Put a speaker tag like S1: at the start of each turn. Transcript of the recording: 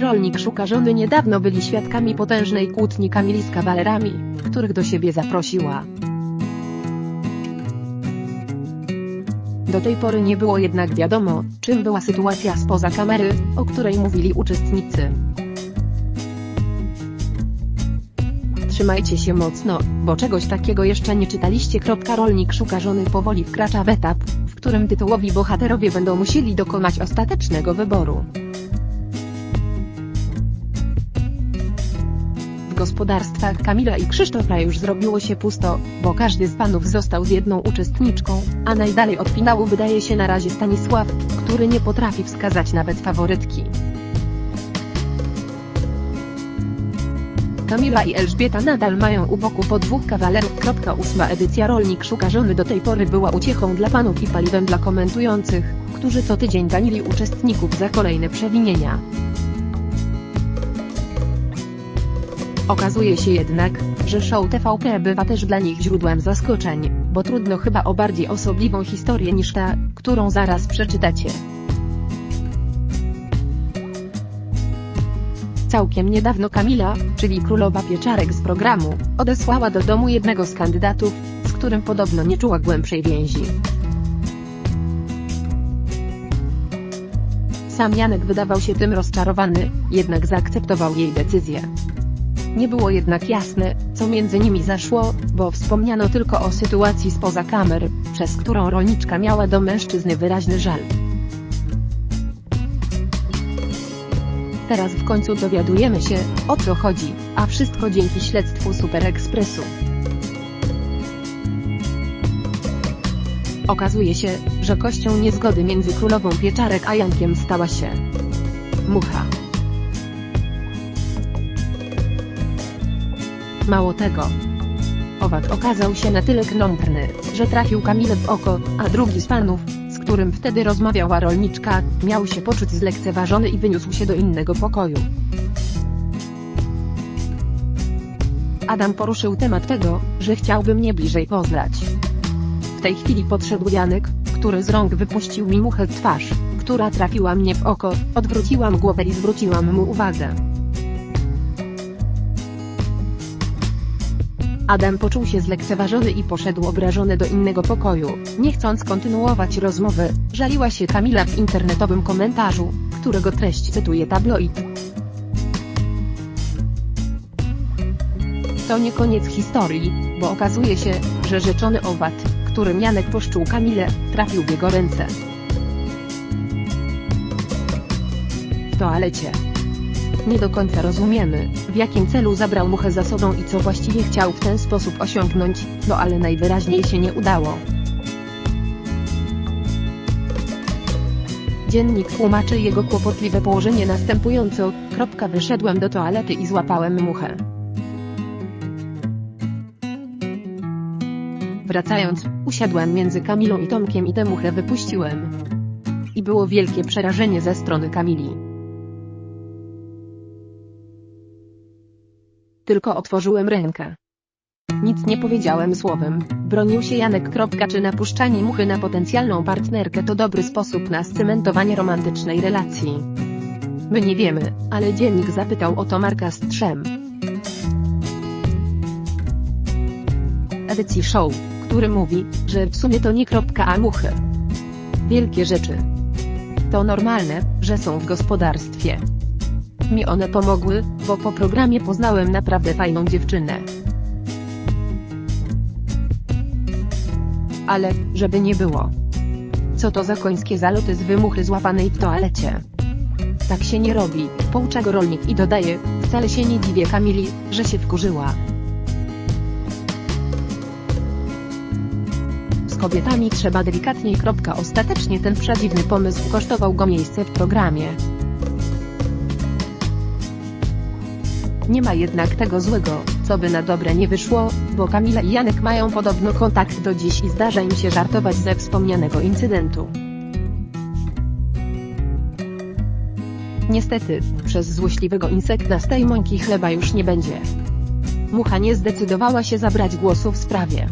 S1: Rolnik szuka żony niedawno byli świadkami potężnej kłótni Kamili z kawalerami, których do siebie zaprosiła. Do tej pory nie było jednak wiadomo, czym była sytuacja spoza kamery, o której mówili uczestnicy. Trzymajcie się mocno, bo czegoś takiego jeszcze nie czytaliście. Rolnik szuka żony powoli wkracza w etap, w którym tytułowi bohaterowie będą musieli dokonać ostatecznego wyboru. Gospodarstwach Kamila i Krzysztofa już zrobiło się pusto, bo każdy z panów został z jedną uczestniczką, a najdalej od finału wydaje się na razie Stanisław, który nie potrafi wskazać nawet faworytki. Kamila i Elżbieta nadal mają u boku po dwóch kawalerów. Ósma edycja Rolnik szuka żony do tej pory była uciechą dla panów i paliwem dla komentujących, którzy co tydzień danili uczestników za kolejne przewinienia. Okazuje się jednak, że show TVP bywa też dla nich źródłem zaskoczeń, bo trudno chyba o bardziej osobliwą historię niż ta, którą zaraz przeczytacie. Całkiem niedawno Kamila, czyli królowa pieczarek z programu, odesłała do domu jednego z kandydatów, z którym podobno nie czuła głębszej więzi. Sam Janek wydawał się tym rozczarowany, jednak zaakceptował jej decyzję. Nie było jednak jasne, co między nimi zaszło, bo wspomniano tylko o sytuacji spoza kamer, przez którą rolniczka miała do mężczyzny wyraźny żal. Teraz w końcu dowiadujemy się, o co chodzi, a wszystko dzięki śledztwu Super Expressu. Okazuje się, że kością niezgody między królową pieczarek a Jankiem stała się mucha. Mało tego. Owad okazał się na tyle knątrny, że trafił Kamilę w oko, a drugi z panów, z którym wtedy rozmawiała rolniczka, miał się poczuć zlekceważony i wyniósł się do innego pokoju. Adam poruszył temat tego, że chciałby mnie bliżej poznać. W tej chwili podszedł Janek, który z rąk wypuścił mi muchę twarz, która trafiła mnie w oko, odwróciłam głowę i zwróciłam mu uwagę. Adam poczuł się zlekceważony i poszedł obrażony do innego pokoju. Nie chcąc kontynuować rozmowy, żaliła się Kamila w internetowym komentarzu, którego treść cytuje tabloid. To nie koniec historii, bo okazuje się, że rzeczony owad, którym Janek poszczuł Kamilę, trafił w jego ręce. W toalecie. Nie do końca rozumiemy, w jakim celu zabrał muchę za sobą i co właściwie chciał w ten sposób osiągnąć, no ale najwyraźniej się nie udało. Dziennik tłumaczy jego kłopotliwe położenie następująco, kropka wyszedłem do toalety i złapałem muchę. Wracając, usiadłem między Kamilą i Tomkiem i tę muchę wypuściłem. I było wielkie przerażenie ze strony Kamili. Tylko otworzyłem rękę. Nic nie powiedziałem słowem, bronił się Janek. Czy napuszczanie muchy na potencjalną partnerkę to dobry sposób na scementowanie romantycznej relacji? My nie wiemy, ale dziennik zapytał o to Marka Strzem. Edycji show, który mówi, że w sumie to nie kropka a muchy. Wielkie rzeczy. To normalne, że są w gospodarstwie. Mi one pomogły, bo po programie poznałem naprawdę fajną dziewczynę. Ale, żeby nie było. Co to za końskie zaloty z wymuchy złapanej w toalecie? Tak się nie robi, poucza go rolnik i dodaje, wcale się nie dziwię Kamili, że się wkurzyła. Z kobietami trzeba delikatniej. Ostatecznie ten przedziwny pomysł kosztował go miejsce w programie. Nie ma jednak tego złego, co by na dobre nie wyszło, bo Kamila i Janek mają podobno kontakt do dziś i zdarza im się żartować ze wspomnianego incydentu. Niestety, przez złośliwego insekta z tej mąki chleba już nie będzie. Mucha nie zdecydowała się zabrać głosu w sprawie.